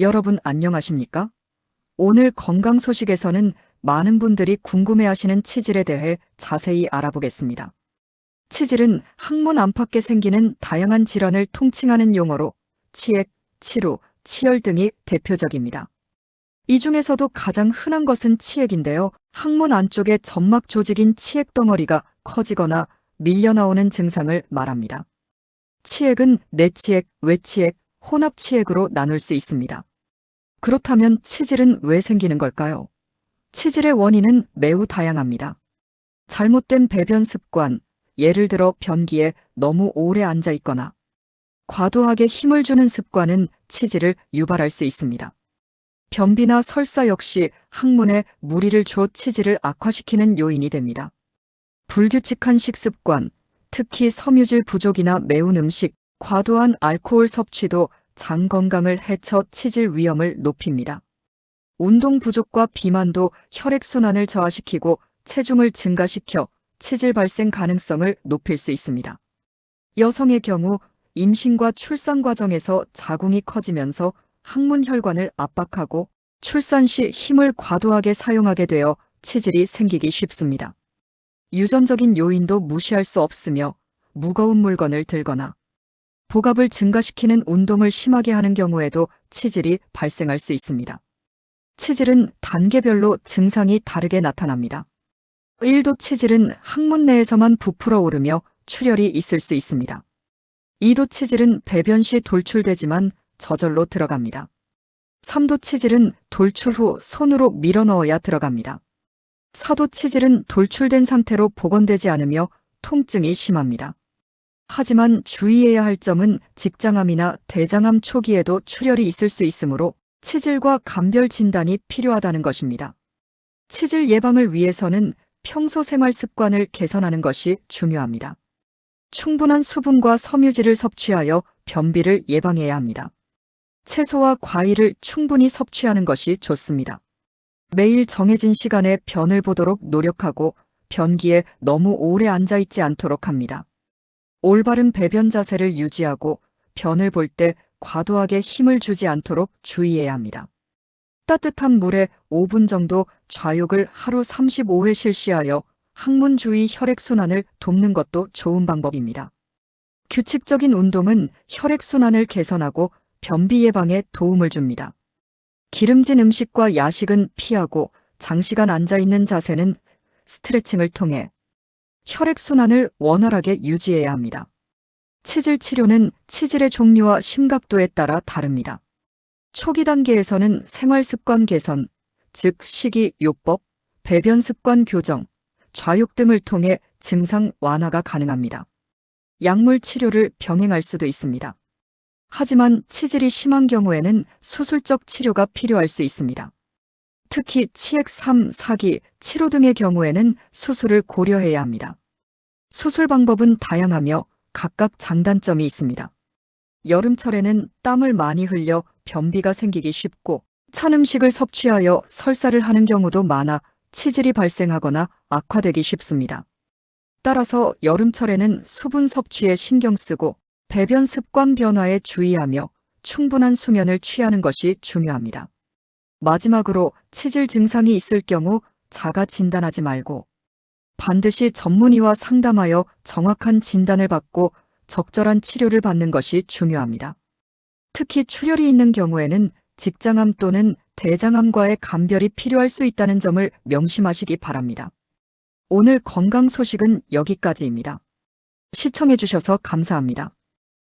여러분 안녕하십니까? 오늘 건강 소식에서는 많은 분들이 궁금해하시는 치질에 대해 자세히 알아보겠습니다. 치질은 항문 안팎에 생기는 다양한 질환을 통칭하는 용어로 치액, 치루, 치열 등이 대표적입니다. 이 중에서도 가장 흔한 것은 치액인데요. 항문 안쪽에 점막 조직인 치액 덩어리가 커지거나 밀려나오는 증상을 말합니다. 치액은 내치액, 외치액, 혼합치액으로 나눌 수 있습니다. 그렇다면 치질은 왜 생기는 걸까요? 치질의 원인은 매우 다양합니다. 잘못된 배변 습관, 예를 들어 변기에 너무 오래 앉아 있거나 과도하게 힘을 주는 습관은 치질을 유발할 수 있습니다. 변비나 설사 역시 항문에 무리를 줘 치질을 악화시키는 요인이 됩니다. 불규칙한 식습관, 특히 섬유질 부족이나 매운 음식, 과도한 알코올 섭취도 장 건강을 해쳐 치질 위험을 높입니다. 운동 부족과 비만도 혈액순환을 저하시키고 체중을 증가시켜 치질 발생 가능성을 높일 수 있습니다. 여성의 경우 임신과 출산 과정에서 자궁이 커지면서 항문 혈관을 압박하고 출산 시 힘을 과도하게 사용하게 되어 치질이 생기기 쉽습니다. 유전적인 요인도 무시할 수 없으며 무거운 물건을 들거나 복압을 증가시키는 운동을 심하게 하는 경우에도 치질이 발생할 수 있습니다. 치질은 단계별로 증상이 다르게 나타납니다. 1도 치질은 항문 내에서만 부풀어 오르며 출혈이 있을 수 있습니다. 2도 치질은 배변 시 돌출되지만 저절로 들어갑니다. 3도 치질은 돌출 후 손으로 밀어 넣어야 들어갑니다. 4도 치질은 돌출된 상태로 복원되지 않으며 통증이 심합니다. 하지만 주의해야 할 점은 직장암이나 대장암 초기에도 출혈이 있을 수 있으므로 치질과 감별 진단이 필요하다는 것입니다. 치질 예방을 위해서는 평소 생활 습관을 개선하는 것이 중요합니다. 충분한 수분과 섬유질을 섭취하여 변비를 예방해야 합니다. 채소와 과일을 충분히 섭취하는 것이 좋습니다. 매일 정해진 시간에 변을 보도록 노력하고 변기에 너무 오래 앉아 있지 않도록 합니다. 올바른 배변 자세를 유지하고 변을 볼 때 과도하게 힘을 주지 않도록 주의해야 합니다. 따뜻한 물에 5분 정도 좌욕을 하루 35회 실시하여 항문 주위 혈액순환을 돕는 것도 좋은 방법입니다. 규칙적인 운동은 혈액순환을 개선하고 변비 예방에 도움을 줍니다. 기름진 음식과 야식은 피하고 장시간 앉아있는 자세는 스트레칭을 통해 혈액순환을 원활하게 유지해야 합니다. 치질 치료는 치질의 종류와 심각도에 따라 다릅니다. 초기 단계에서는 생활 습관 개선, 즉 식이 요법, 배변 습관 교정, 좌욕 등을 통해 증상 완화가 가능합니다. 약물 치료를 병행할 수도 있습니다. 하지만 치질이 심한 경우에는 수술적 치료가 필요할 수 있습니다. 특히 치액 3, 사기, 치료 등의 경우에는 수술을 고려해야 합니다. 수술 방법은 다양하며 각각 장단점이 있습니다. 여름철에는 땀을 많이 흘려 변비가 생기기 쉽고 찬 음식을 섭취하여 설사를 하는 경우도 많아 치질이 발생하거나 악화되기 쉽습니다. 따라서 여름철에는 수분 섭취에 신경 쓰고 배변 습관 변화에 주의하며 충분한 수면을 취하는 것이 중요합니다. 마지막으로 치질 증상이 있을 경우 자가 진단하지 말고 반드시 전문의와 상담하여 정확한 진단을 받고 적절한 치료를 받는 것이 중요합니다. 특히 출혈이 있는 경우에는 직장암 또는 대장암과의 감별이 필요할 수 있다는 점을 명심하시기 바랍니다. 오늘 건강 소식은 여기까지입니다. 시청해주셔서 감사합니다.